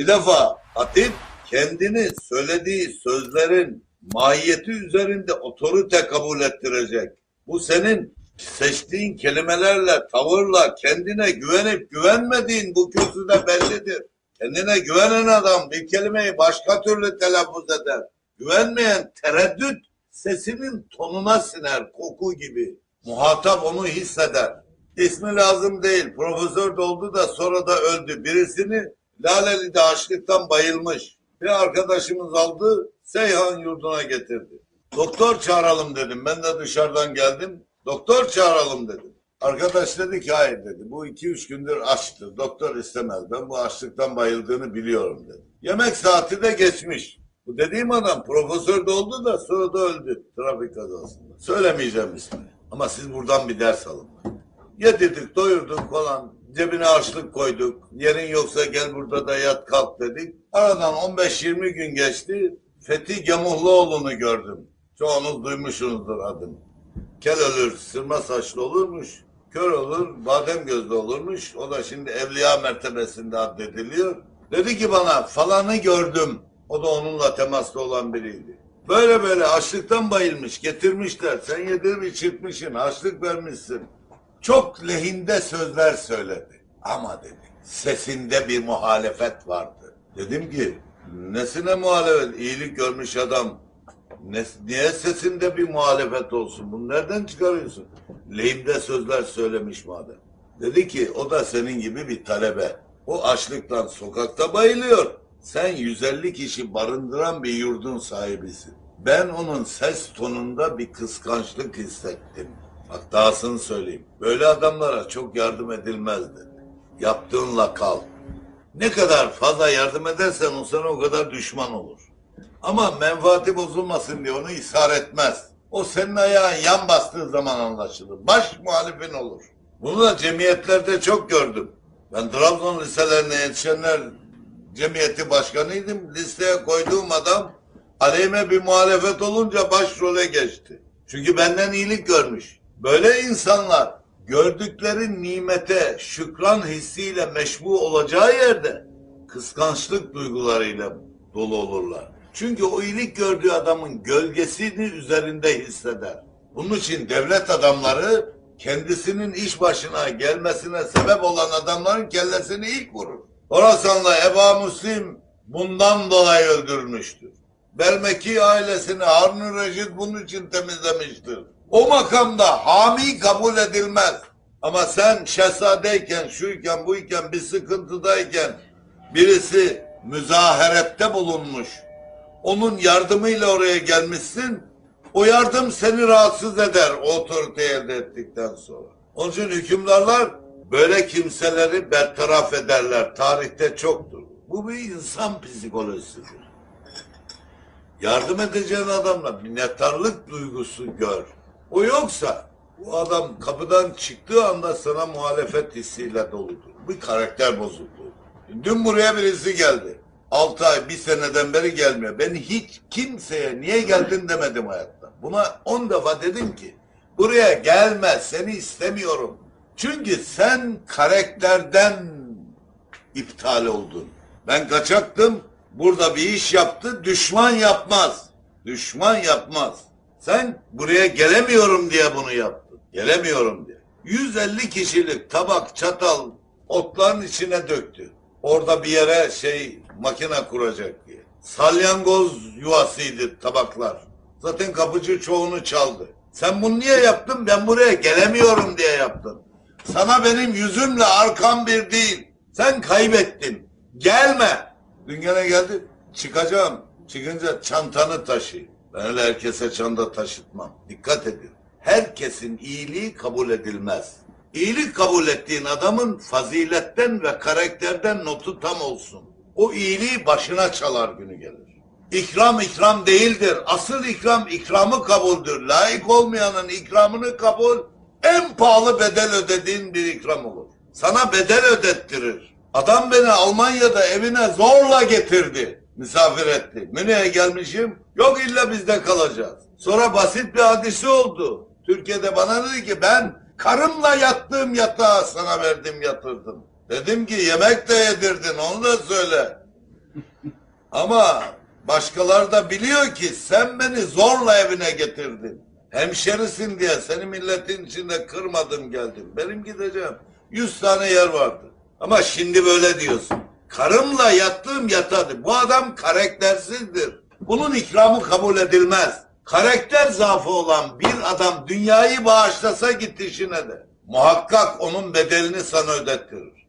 Bir defa hatip kendini söylediği sözlerin mahiyeti üzerinde otorite kabul ettirecek. Bu senin seçtiğin kelimelerle, tavırla kendine güvenip güvenmediğin bu kürsüde bellidir. Kendine güvenen adam bir kelimeyi başka türlü telaffuz eder. Güvenmeyen tereddüt sesinin tonuna siner koku gibi. Muhatap onu hisseder. İsmi lazım değil. Profesör de oldu da sonra da öldü. Birisini Laleli'de açlıktan bayılmış. Bir arkadaşımız aldı Seyhan yurduna getirdi. Doktor çağıralım dedim. Ben de dışarıdan geldim. Doktor çağıralım dedim. Arkadaş dedi ki hayır dedi. Bu iki üç gündür açtı. Doktor istemez. Ben bu açlıktan bayıldığını biliyorum dedi. Yemek saati de geçmiş. Bu dediğim adam profesör de oldu da sonra da öldü trafik kazasında. Söylemeyeceğim ismini. Ama siz buradan bir ders alın. Yedirdik, doyurduk falan. Cebine açlık koyduk. Yerin yoksa gel burada da yat kalk dedik. Aradan 15-20 gün geçti. Fethi Gemuhluoğlu'nu gördüm. Çoğunuz duymuşsunuzdur adını. Kel ölür, sırma saçlı olurmuş. Kör olur, badem gözlü olurmuş. O da şimdi evliya mertebesinde addediliyor. Dedi ki bana falanı gördüm. O da onunla temaslı olan biriydi. Böyle böyle açlıktan bayılmış, getirmişler. Sen yedirip içirtmişsin, açlık vermişsin. Çok lehinde sözler söyledi. Ama dedi, sesinde bir muhalefet vardı. Dedim ki, nesine muhalefet? İyilik görmüş adam. Ne, niye sesinde bir muhalefet olsun? Bunu nereden çıkarıyorsun? Lehimde sözler söylemiş madem. Dedi ki, o da senin gibi bir talebe. O açlıktan sokakta bayılıyor. Sen 150 kişi barındıran bir yurdun sahibisin. Ben onun ses tonunda bir kıskançlık hissettim. Bak dahasını söyleyeyim. Böyle adamlara çok yardım edilmezdi. Yaptığınla kal. Ne kadar fazla yardım edersen o sana o kadar düşman olur. Ama menfaati bozulmasın diye onu ısrar etmez. O senin ayağın yan bastığı zaman anlaşılır. Baş muhalifin olur. Bunu da cemiyetlerde çok gördüm. Ben Trabzon liselerine yetişenler cemiyeti başkanıydım. Listeye koyduğum adam aleyhime bir muhalefet olunca başrole geçti. Çünkü benden iyilik görmüş. Böyle insanlar gördükleri nimete şükran hissiyle meşbu olacağı yerde kıskançlık duygularıyla dolu olurlar. Çünkü o iyilik gördüğü adamın gölgesini üzerinde hisseder. Bunun için devlet adamları kendisinin iş başına gelmesine sebep olan adamların kellesini ilk vurur. Horasan'la Eba Müslim bundan dolayı öldürülmüştür. Belmeki ailesini Harun Reşit bunun için temizlemiştir. O makamda hami kabul edilmez. Ama sen şehzadeyken, şuyken, buyken, bir sıkıntıdayken birisi müzaherette bulunmuş. Onun yardımıyla oraya gelmişsin. O yardım seni rahatsız eder o otorite elde ettikten sonra. Onun için hükümdarlar böyle kimseleri bertaraf ederler. Tarihte çoktur. Bu bir insan psikolojisidir. Yardım edeceğin adamla minnettarlık duygusu gör. O yoksa bu adam kapıdan çıktığı anda sana muhalefet hissiyle doludur. Bir karakter bozukluğu. Dün buraya birisi geldi. 6 ay, bir seneden beri gelmiyor. Ben hiç kimseye niye geldin demedim hayatta. Buna 10 defa dedim ki buraya gelme seni istemiyorum. Çünkü sen karakterden iptal oldun. Ben kaçaktım. Burada bir iş yaptı. Düşman yapmaz. Düşman yapmaz. Sen buraya gelemiyorum diye bunu yaptın. Gelemiyorum diye. 150 kişilik tabak, çatal otların içine döktü. Orada bir yere şey makine kuracak diye. Salyangoz yuvasıydı tabaklar. Zaten kapıcı çoğunu çaldı. Sen bunu niye yaptın? Ben buraya gelemiyorum diye yaptın. Sana benim yüzümle arkam bir değil. Sen kaybettin. Gelme. Dün gene geldi. Çıkacağım. Çıkınca çantanı taşı. Ben herkese çanta taşıtmam. Dikkat edin. Herkesin iyiliği kabul edilmez. İyilik kabul ettiğin adamın faziletten ve karakterden notu tam olsun. O iyiliği başına çalar günü gelir. İkram ikram değildir. Asıl ikram ikramı kabuldür. Layık olmayanın ikramını kabul en pahalı bedel ödediğin bir ikram olur. Sana bedel ödettirir. Adam beni Almanya'da evine zorla getirdi. Misafir etti. Münih'e gelmişim. Yok illa bizde kalacağız. Sonra basit bir hadisi oldu. Türkiye'de bana dedi ki ben karımla yattığım yatağı sana verdim yatırdım. Dedim ki yemek de yedirdin onu da söyle. Ama başkaları da biliyor ki sen beni zorla evine getirdin. Hemşerisin diye seni milletin içinde kırmadım geldim. Benim gideceğim. Yüz tane yer vardı. Ama şimdi böyle diyorsun. Karımla yattığım yatadı. Bu adam karaktersizdir. Bunun ikramı kabul edilmez. Karakter zaafı olan bir adam dünyayı bağışlasa git işine de. Muhakkak onun bedelini sana ödettirir.